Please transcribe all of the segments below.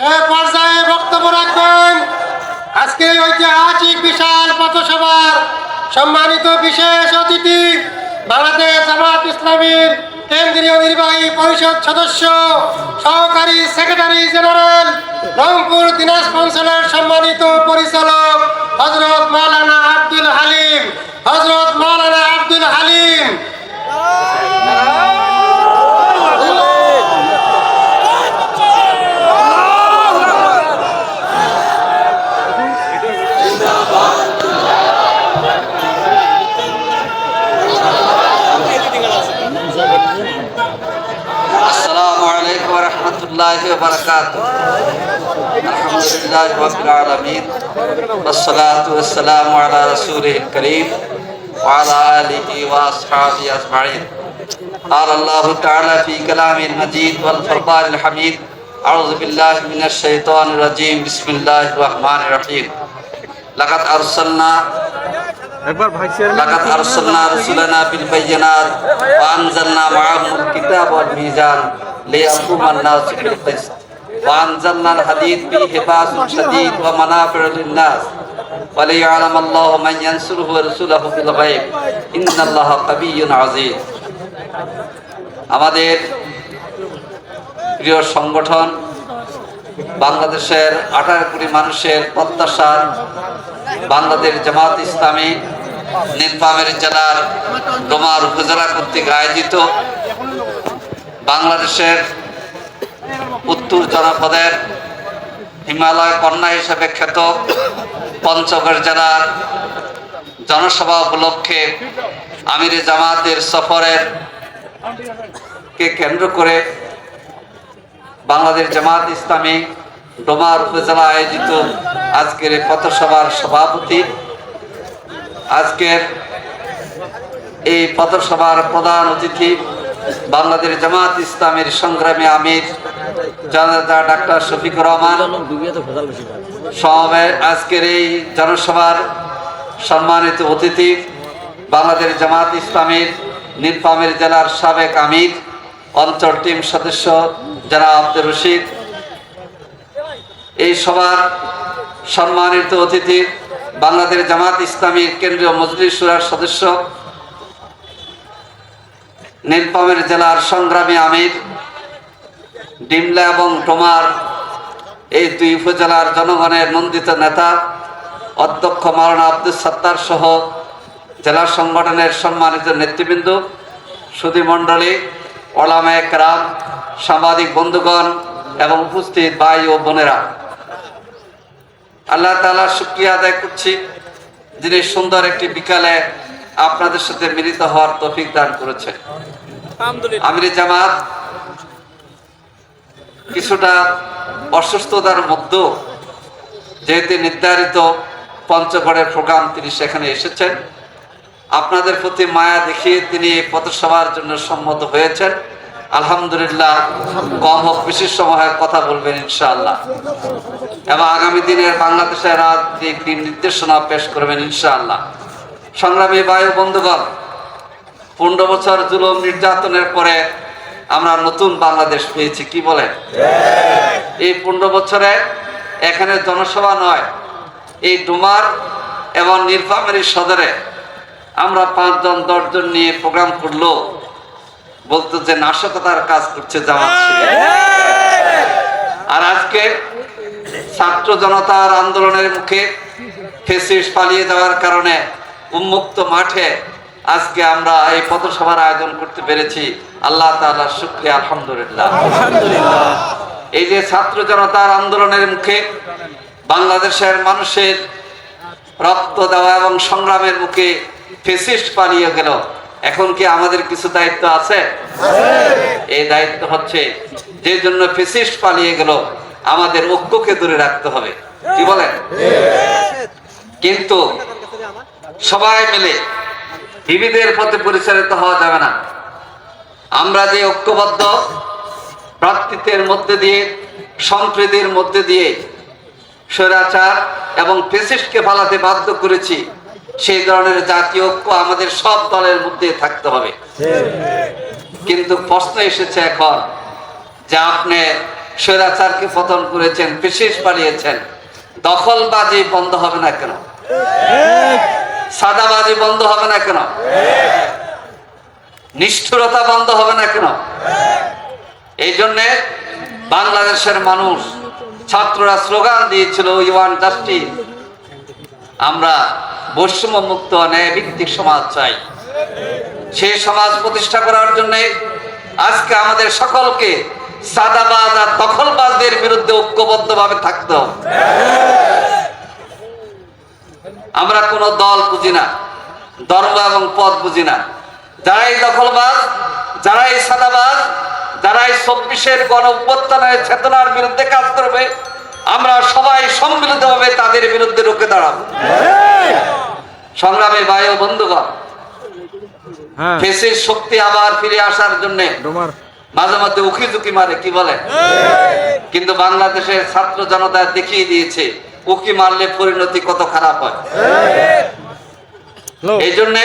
পর্যায়ে বক্তব্য রাখবেন। আজকে ঐতিহাসিক বিশাল পথসভার সম্মানিত বিশেষ অতিথি বাংলাদেশ জামাত ইসলামীর কেন্দ্রীয় নির্বাহী পরিষদ সদস্য, সহকারী সেক্রেটারি জেনারেল, রংপুর দিনাজপুর অঞ্চলের সম্মানিত পরিচালক হজরত মাওলানা আব্দুল হালিম হজরত الله وبركاته. الحمد لله رب العالمين. والصلاة والسلام على رسوله الكريم وعلى آله وأصحابه أجمعين. قال الله تعالى في كلام المجيد والفرقان الحميد أعوذ بالله من الشيطان الرجيم. بسم الله الرحمن الرحيم. لقد أرسلنا لقد أرسلنا رسلنا بالبينات وأنزلنا معهم الكتاب والميزان ليقوم الناس بالقسط وأنزلنا الحديد فيه بأس شديد ومنافع للناس وليعلم الله من ينصره ورسوله بالغيب إن الله قوي عزيز আমাদের প্রিয় সংগঠন বাংলাদেশের আঠারো কোটি মানুষের প্রত্যাশার বাংলাদেশ জামাত ইসলামী নীলফামের জেলার ডোমার উপজেলা কর্তৃক আয়োজিত বাংলাদেশের উত্তর জনপদের হিমালয় কন্যা হিসেবে খ্যাত পঞ্চগড় জেলার জনসভা উপলক্ষে আমির জামাতের সফরের কে কেন্দ্র করে বাংলাদেশ জামাত ইসলামী ডোমার উপজেলা আয়োজিত আজকের এই পথসভার সভাপতি। আজকের এই পথসভার প্রধান অতিথি বাংলাদেশ জামাত ইসলামের সংগ্রামী আমির জনতা ডাক্তার শফিকুর রহমান। সমাবেশ আজকের এই জনসভার সম্মানিত অতিথি, বাংলাদেশ জামাত ইসলামের নীলফামের জেলার সাবেক আমির, অঞ্চল টিম সদস্য যারা আব্দুর রশিদ। এই সভার সম্মানিত অতিথি, বাংলাদেশ জামাত ইসলামীর কেন্দ্রীয় মজলিসুরার সদস্য নীলফামের জেলার সংগ্রামী আমির, ডিমলা এবং টোমার এই দুই উপজেলার জনগণের নন্দিত নেতা, অধ্যক্ষ মারানা আব্দুল সত্তার সহ জেলা সংগঠনের সম্মানিত নেতৃবৃন্দ, সুধী মণ্ডলী ওলামায় কেরাম সাংবাদিক বন্ধুগণ এবং উপস্থিত ভাই ও বোনেরা। আল্লাহ তালা শুক্রিয়া আদায় করছি যিনি সুন্দর একটি বিকালে আপনাদের সাথে মিলিত হওয়ার তফিক দান করেছে। আমির জামাত কিছুটা অসুস্থতার মধ্যেও যেহেতু নির্ধারিত পঞ্চগড়ের প্রোগ্রাম তিনি সেখানে এসেছেন আপনাদের প্রতি মায়া দেখিয়ে তিনি এই পথসভার জন্য সম্মত হয়েছেন। আলহামদুলিল্লাহ কম হোক বিশেষ সময়ের কথা বলবেন ইনশাআল্লাহ। এবং আগামী দিনের বাংলাদেশের রাজনীতির নির্দেশনা পেশ করবেন ইনশাআল্লাহ। সংগ্রামী বায়ু বন্ধুগণ, পনেরো বছর জুলুম নির্যাতনের পরে আমরা নতুন বাংলাদেশ পেয়েছি, কি বলেন এই পনেরো বছরে এখানে জনসভা নয়, এই ডুমার এবং নীলফামারী সদরে আমরা পাঁচজন, দশজন নিয়ে প্রোগ্রাম করল বলতো যে নাশকতার কাজ করছে। আর আজকে ছাত্র জনতার আন্দোলনের মুখে ফেসিস পালিয়ে যাওয়ার কারণে উন্মুক্ত মাঠে আজকে আমরা এই পথসভার আয়োজন করতে পেরেছি। আল্লাহ তাআলার শুক্রিয়া আলহামদুলিল্লাহ। এই যে ছাত্র জনতার আন্দোলনের মুখে বাংলাদেশের মানুষের রক্ত দেওয়া এবং সংগ্রামের মুখে ফেসিস্ট পালিয়ে গেল। এখন কি আমাদের কিছু দায়িত্ব আছে? এই দায়িত্ব হচ্ছে যে জন্য ফেসিস্ট পালিয়ে গেল আমাদের ঐক্যকে দূরে রাখতে হবে। কি বলেন? কিন্তু সবাই মিলে বিবিধের পথে পরিচালিত হওয়া যাবে না। আমরা যে ঐক্যবদ্ধ ভ্রাতৃত্বের মধ্যে দিয়ে, সম্প্রীতির মধ্যে দিয়ে স্বৈরাচার এবং ফেসিস্টকে পালাতে বাধ্য করেছি, সেই ধরনের জাতীয় ঐক্য আমাদের সব দলের মধ্যে থাকতে হবে। কিন্তু প্রশ্ন এসেছে এখন যে আপনি স্বৈরাচারকে পতন করেছেন বিশেষ বাড়িয়েছেন দখলবাজি বন্ধ হবে না কেন? সাদাবাজি বন্ধ হবে না কেন? নিষ্ঠুরতা বন্ধ হবে না কেন? এই জন্যে বাংলাদেশের মানুষ ছাত্ররা স্লোগান দিয়েছিল ইউয়ান জাস্টিস আমরা বৈষম্য মুক্ত ন্যায় ভিত্তিক সমাজ চাই। সেই সমাজ প্রতিষ্ঠা করার জন্য আজকে আমাদের সকলকে সাদাবাজ আর দখলবাজদের বিরুদ্ধে ঐক্যবদ্ধভাবে থাকতে হবে। আমরা কোনো দল বুঝি না ধর্ম এবং পদ বুঝি না। যারাই দখলবাজ যারাই সাদাবাজ যারাই চব্বিশের গণ অভ্যুত্থানের চেতনার বিরুদ্ধে কাজ করবে আমরা সবাই সম্মিলিত সম্মিলিতভাবে তাদের বিরুদ্ধে রুখে দাঁড়াবো। সংগ্রামে বায়ু বন্ধুগণ হ্যাঁ। ফেসের শক্তি আবার ফিরে আসার জন্য মাঝে মধ্যে উকি ঝুঁকি মারে কি বলে কিন্তু বাংলাদেশের ছাত্র জনতা দেখিয়ে দিয়েছে উকি মারলে পরিণতি কত খারাপ হয়? এই জন্যে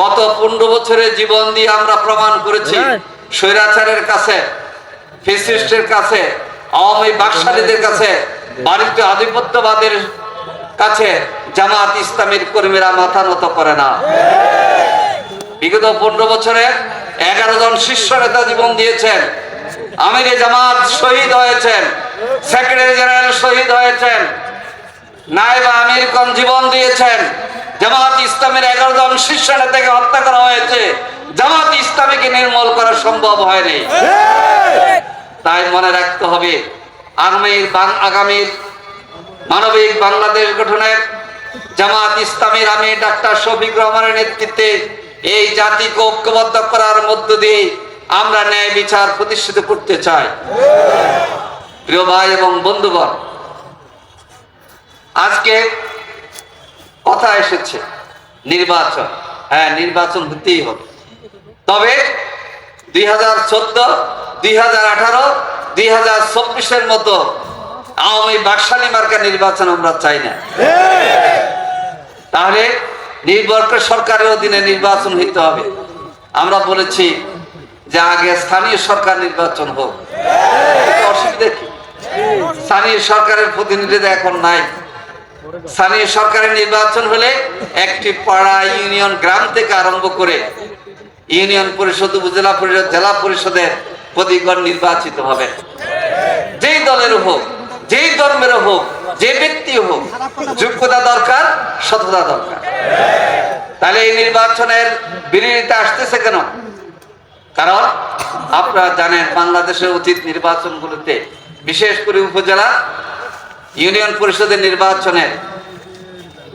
গত পনেরো বছরে জীবন দিয়ে আমরা প্রমাণ করেছি। স্বৈরাচারের কাছে ফেসিস্টের কাছে আওয়ামী বাকশালীদের কাছে বাণিজ্য আধিপত্যবাদের কাছে জামাত ইসলামের কর্মীরা মাথা নত করে না। বিগত পনেরো বছরে এগারো জন শীর্ষ নেতা জীবন দিয়েছেন আমিরে জামাত শহীদ হয়েছেন সেক্রেটারি জেনারেল শহীদ হয়েছেন, নায়েবা আমিরগণ জীবন দিয়েছেন, জামাত ইসলামের এগারো জন শীর্ষ নেতাকে হত্যা করা হয়েছে, জামাত ইসলামীকে নির্মূল করা সম্ভব হয়নি। তাই মনে রাখতে হবে আগামীর আগামীর মানবিক বাংলাদেশ গঠনের জামাত ইসলামের আমি ডাক্তার শফিক রহমানের নেতৃত্বে এই জাতিকে ঐক্যবদ্ধ করার মধ্য দিয়ে আমরা ন্যায় বিচার প্রতিষ্ঠিত করতে চাই। প্রিয় ভাই এবং বন্ধুগণ, আজকে কথা এসেছে, নির্বাচন। হ্যাঁ নির্বাচন হতেই হবে। তবে দুই হাজার চোদ্দ, দুই হাজার আঠারো, দুই হাজার চব্বিশের মতো আওয়ামী বাকশালী মার্কা নির্বাচন আমরা চাই না। তাহলে নির্ভরকে সরকারের অধীনে নির্বাচন হইতে হবে। আমরা বলেছি যে আগে স্থানীয় সরকার নির্বাচন হোক। অসুবিধা কি? স্থানীয় সরকারের প্রতিনিধিরা এখন নাই। স্থানীয় সরকারের নির্বাচন হলে একটি পাড়া ইউনিয়ন গ্রাম থেকে আরম্ভ করে ইউনিয়ন পরিষদ, উপজেলা পরিষদ, জেলা পরিষদের প্রতিগণ নির্বাচিত হবে। যেই দলের হোক, যেই ধর্মের হোক, যে ব্যক্তি হোক, যোগ্যতা দরকার, সততা দরকার। তাহলে এই নির্বাচনের বিরোধিতা আসতেছে কেন? কারণ আপনারা জানেন, বাংলাদেশের অতীত নির্বাচনগুলোতে বিশেষ করে উপজেলা ইউনিয়ন পরিষদের নির্বাচনে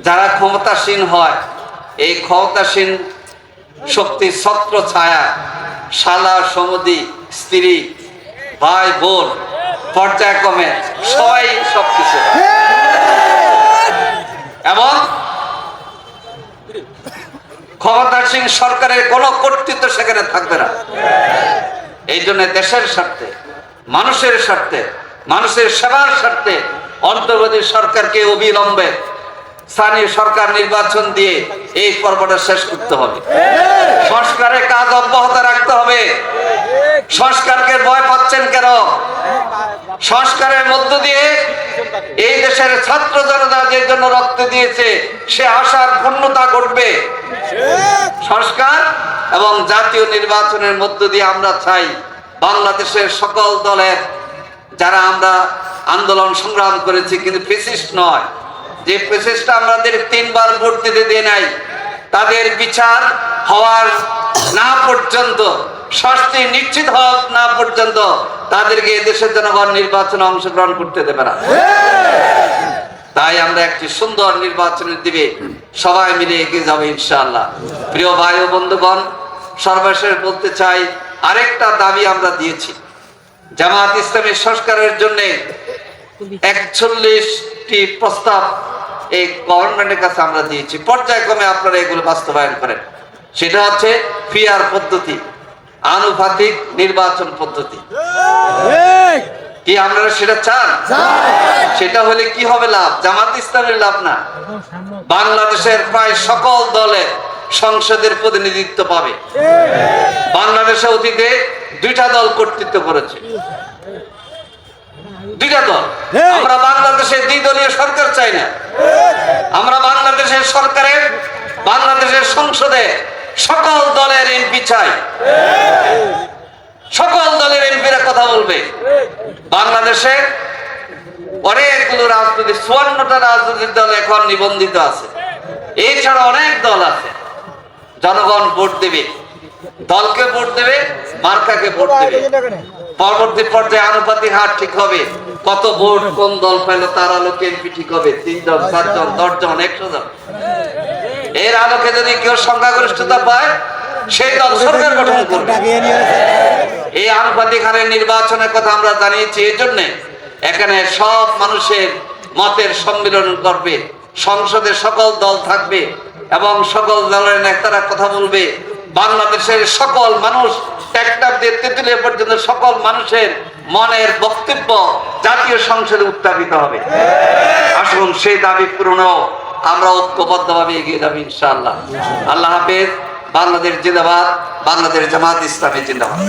যারা ক্ষমতাসীন হয়, এই ক্ষমতাসীন শক্তি, ছত্র ছায়া, শালা, সমদি, স্ত্রী, ভাই, বোন পর্যায়ক্রমে সবাই সবকিছু। এবং ক্ষমতাসীন সরকারের কোনো কর্তৃত্ব সেখানে থাকবে না। এই জন্য দেশের স্বার্থে মানুষের স্বার্থে, মানুষের সেবার স্বার্থে অন্তর্বর্তী সরকারকে অবিলম্বে স্থানীয় সরকার নির্বাচন দিয়ে এই পর্বটা শেষ করতে হবে। সংস্কারের কাজ অব্যাহত রাখতে হবে। সংস্কারকে ভয় পাচ্ছেন কেন? সংস্কারের মধ্য দিয়ে এই দেশের ছাত্র জনতা যে জন্য রক্ত দিয়েছে, সে আশার পূর্ণতা ঘটবে। সংস্কার এবং জাতীয় নির্বাচনের মধ্য দিয়ে আমরা চাই বাংলাদেশের সকল দলের যারা আমরা আন্দোলন সংগ্রাম করেছি, কিন্তু ফেসিস্ট নয়। যে ফেসিস্ট আমাদের তিনবার ভোট দিতে দিয়ে নাই, তাদের বিচার হওয়ার না পর্যন্ত, শাস্তি নিশ্চিত হওয়া না পর্যন্ত তাদেরকে এদেশের জনগণ নির্বাচনে অংশগ্রহণ করতে দেবে না। তাই আমরা একটি সুন্দর নির্বাচনের দিবে, সবাই মিলে এগিয়ে যাব ইনশাআল্লাহ। প্রিয় ভাই ও বন্ধুগণ, সর্বশেষ বলতে চাই আরেকটা দাবি আমরা দিয়েছি। জামাত ইসলামের সংস্কারের জন্য একচল্লিশটি প্রস্তাব এই গভর্নমেন্টের কাছে আমরা দিয়েছি। পর্যায়ক্রমে আপনারা এগুলো বাস্তবায়ন করেন। সেটা হচ্ছে ফিয়ার পদ্ধতি আনুপাতিক নির্বাচন পদ্ধতি। কি আপনারা সেটা চান? সেটা হলে কি হবে লাভ? জামাত ইসলামের লাভ না। বাংলাদেশের প্রায় সকল দলের সংসদের প্রতিনিধিত্ব পাবে। বাংলাদেশে অতীতে দুইটা দল কর্তৃত্ব করেছে। দুইটা দল। আমরা বাংলাদেশে দ্বিদলীয় সরকার চাই না। আমরা বাংলাদেশের সরকারের বাংলাদেশের সংসদে সকল দলের এমপি চাই। সকল দলের এমপিরা কথা বলবে। বাংলাদেশে অনেকগুলো রাজনৈতিক চুয়ান্নটা রাজনৈতিক দল এখন নিবন্ধিত আছে। এছাড়া অনেক দল আছে। জনগণ ভোট দেবে। দলকে ভোট দেবে, মার্কাকে ভোট দেবে। পরবর্তী পর্যায়ে আনুপাতিক হার ঠিক হবে। কত ভোট, কোন দল পেল তার আলোকে এমপি ঠিক হবে। তিনজন, চারজন, দশজন একশো জন এর আলোকে যদি কেউ সংখ্যাগরিষ্ঠতা পায়, সেই দল সরকার গঠন করবে। এই আনুপাতিক হারের নির্বাচনের কথা আমরা জানিয়েছি, এই জন্যে এখানে সব মানুষের মতের সম্মিলন করবে। সংসদে সকল দল থাকবে। এবং সকল দলের নেতারা কথা বলবে। বাংলাদেশের সকল মানুষ একটা পর্যন্ত সকল মানুষের মনের বক্তব্য জাতীয় সংসদে উত্থাপিত হবে। আসুন সেই দাবি পূরণ আমরা ঐক্যবদ্ধভাবে এগিয়ে যাব ইনশাআল্লাহ। আল্লাহ হাফেজ, বাংলাদেশ জিন্দাবাদ, বাংলাদেশ জামাত ইসলামী জিন্দাবাদ।